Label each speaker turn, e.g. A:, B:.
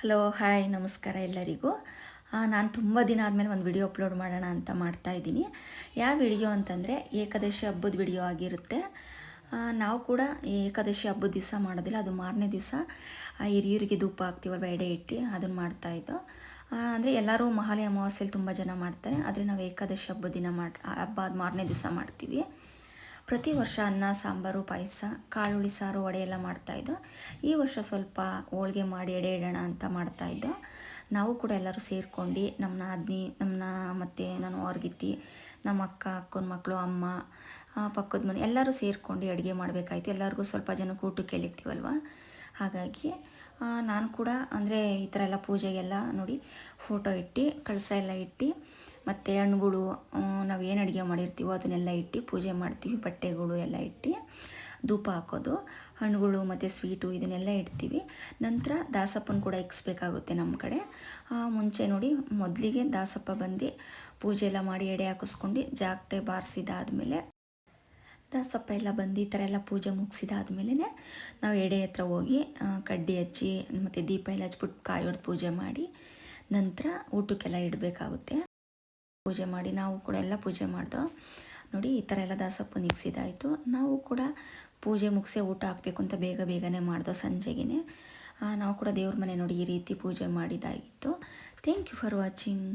A: Hello hi ನಮಸ್ಕಾರ ಎಲ್ಲರಿಗೂ. ನಾನು ತುಂಬ ದಿನ ಆದಮೇಲೆ ಒಂದು ವಿಡಿಯೋ ಅಪ್ಲೋಡ್ ಮಾಡೋಣ ಅಂತ ಮಾಡ್ತಾ ಇದ್ದೀನಿ. ಯಾವ ವಿಡಿಯೋ ಅಂತಂದರೆ ಏಕಾದಶಿ ಹಬ್ಬದ ವಿಡಿಯೋ ಆಗಿರುತ್ತೆ. ನಾವು ಕೂಡ ಏಕಾದಶಿ ಹಬ್ಬದ ದಿವಸ ಮಾಡೋದಿಲ್ಲ, ಅದು ಮಾರನೇ ದಿವಸ. ಹಿರಿಯರಿಗೆ ಧೂಪ ಹಾಕ್ತೀವಲ್ವ ಎಡೆ ಇಟ್ಟು ಅದನ್ನು ಮಾಡ್ತಾಯಿದ್ದು ಅಂದರೆ ಎಲ್ಲರೂ ಮಹಾಲಿ ಅಮಾವಾಸ್ಯೆಯಲ್ಲಿ ತುಂಬ ಜನ ಮಾಡ್ತಾರೆ, ಆದರೆ ನಾವು ಏಕಾದಶಿ ಹಬ್ಬದ ದಿನ ಮಾಡಿ ಹಬ್ಬ ಮಾರನೇ ದಿವಸ ಮಾಡ್ತೀವಿ. ಪ್ರತಿ ವರ್ಷ ಅನ್ನ, ಸಾಂಬಾರು, ಪಾಯಸ, ಕಾಳುಳಿ, ಸಾರು, ವಡೆ ಎಲ್ಲ ಮಾಡ್ತಾಯಿದ್ದು ಈ ವರ್ಷ ಸ್ವಲ್ಪ ಹೋಳಿಗೆ ಮಾಡಿ ಎಡೆ ಇಡೋಣ ಅಂತ ಮಾಡ್ತಾಯಿದ್ದು ನಾವು ಕೂಡ ಎಲ್ಲರೂ ಸೇರ್ಕೊಂಡು ನಮ್ಮ ನಾದಿನಿ ನಮ್ಮನ್ನ ಮತ್ತು ನಾನು ಅವ್ರಿಗಿತ್ತಿ ನಮ್ಮ ಅಕ್ಕ, ಅಕ್ಕನ ಮಕ್ಕಳು ಅಮ್ಮ ಪಕ್ಕದ ಮನೆ ಎಲ್ಲರೂ ಸೇರ್ಕೊಂಡು ಅಡುಗೆ ಮಾಡಬೇಕಾಯ್ತು. ಎಲ್ಲರಿಗೂ ಸ್ವಲ್ಪ ಜನ ಕೂಟು ಕೇಳಿರ್ತೀವಲ್ವ? ಹಾಗಾಗಿ ನಾನು ಕೂಡ, ಅಂದರೆ ಈ ಥರ ಎಲ್ಲ ಪೂಜೆಗೆಲ್ಲ ನೋಡಿ, ಫೋಟೋ ಇಟ್ಟು, ಕಳಸ ಎಲ್ಲ ಇಟ್ಟು ಮತ್ತು ಹಣ್ಣುಗಳು ನಾವು ಏನು ಅಡುಗೆ ಮಾಡಿರ್ತೀವೋ ಅದನ್ನೆಲ್ಲ ಇಟ್ಟು ಪೂಜೆ ಮಾಡ್ತೀವಿ, ಬಟ್ಟೆಗಳು ಎಲ್ಲ ಇಟ್ಟು ಧೂಪ ಹಾಕೋದು. ಹಣ್ಣುಗಳು ಮತ್ತು ಸ್ವೀಟು ಇದನ್ನೆಲ್ಲ ಇಡ್ತೀವಿ. ನಂತರ ದಾಸಪ್ಪನ ಕೂಡ ಇಕ್ಸ್ಬೇಕಾಗುತ್ತೆ ನಮ್ಮ ಕಡೆ. ಮುಂಚೆ ನೋಡಿ ಮೊದಲಿಗೆ ದಾಸಪ್ಪ ಬಂದು ಪೂಜೆ ಎಲ್ಲ ಮಾಡಿ ಎಡೆ ಹಾಕಿಸ್ಕೊಂಡು ಜಾಗಟೆ ಬಾರಿಸಿದಾದ್ಮೇಲೆ ದಾಸಪ್ಪ ಎಲ್ಲ ಬಂದು ಈ ಥರ ಎಲ್ಲ ಪೂಜೆ ಮುಗಿಸಿದಾದ್ಮೇಲೆ ನಾವು ಎಡೆ ಹತ್ರ ಹೋಗಿ ಕಡ್ಡಿ ಹಚ್ಚಿ ಮತ್ತು ದೀಪ ಎಲ್ಲ ಹಚ್ಬಿಟ್ಟು ಕಾಯಿ ಹೊಡ್ದು ಪೂಜೆ ಮಾಡಿ, ನಂತರ ಊಟಕ್ಕೆಲ್ಲ ಇಡಬೇಕಾಗುತ್ತೆ. ಪೂಜೆ ಮಾಡಿ, ನಾವು ಕೂಡ ಎಲ್ಲ ಪೂಜೆ ಮಾಡ್ದೋ. ನೋಡಿ, ಈ ಥರ ಎಲ್ಲ ದಾಸಪ್ಪು ನಿಗ್ಸಿದಾಯಿತು. ನಾವು ಕೂಡ ಪೂಜೆ ಮುಗಿಸಿ ಊಟ ಹಾಕಬೇಕು ಅಂತ ಬೇಗ ಬೇಗನೆ ಮಾಡ್ದೋ ಸಂಜೆಗೆ ನಾವು ಕೂಡ ದೇವ್ರ ಮನೆ ನೋಡಿ ಈ ರೀತಿ ಪೂಜೆ ಮಾಡಿದಾಗಿತ್ತು. Thank you for watching